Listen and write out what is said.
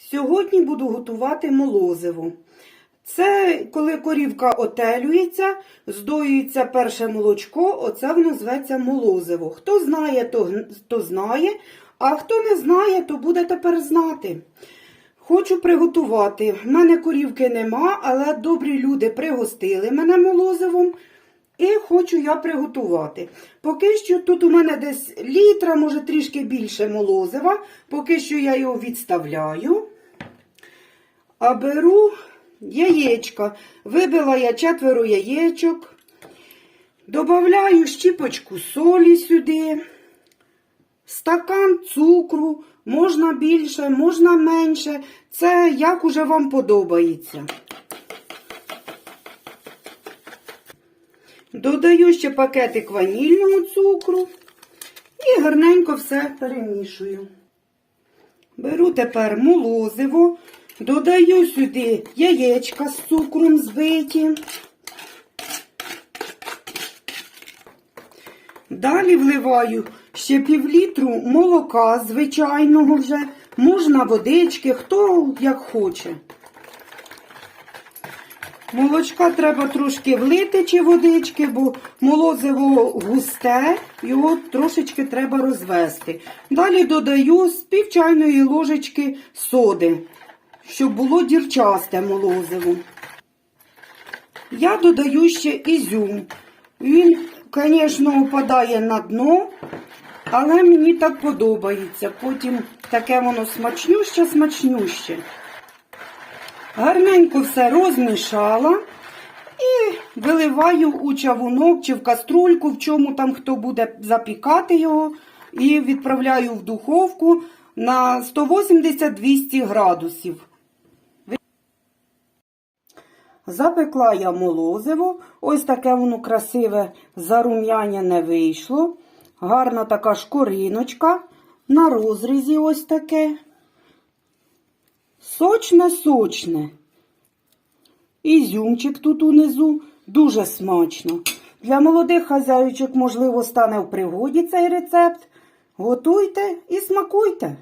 Сьогодні буду готувати молозиво. Це коли корівка отелюється, здоюється перше молочко, оце воно зветься молозиво. Хто знає, то, то знає, а хто не знає, то буде тепер знати. Хочу приготувати. В мене корівки нема, але добрі люди пригостили мене молозивом. І хочу я приготувати. Поки що тут у мене десь літра, може трішки більше молозива. Поки що я його відставляю. А беру яєчка. Вибила я четверо яєчок. Добавляю щіпочку солі сюди. Стакан цукру, можна більше, можна менше. Це як уже вам подобається. Додаю ще пакетик ванільного цукру і гарненько все перемішую. Беру тепер молозиво, додаю сюди яєчка з цукром збиті. Далі вливаю ще півлітру молока звичайного вже, можна водички, хто як хоче. Молочка треба трошки влити чи водички, бо молозиво густе, його трошечки треба розвести. Далі додаю з пів чайної ложечки соди, щоб було дірчасте молозиво. Я додаю ще ізюм. Він, звісно, опадає на дно, але мені так подобається. Потім таке воно смачнюще, смачнюще. Гарненько все розмішала і виливаю у чавунок чи в каструльку, в чому там хто буде запікати його, і відправляю в духовку на 180-200 градусів. Запекла я молозиво, ось таке воно красиве зарум'яняне вийшло. Гарна така шкориночка, на розрізі ось таке. Сочне-сочне. Ізюмчик тут унизу дуже смачно. Для молодих хазяючок, можливо, стане в пригоді цей рецепт. Готуйте і смакуйте.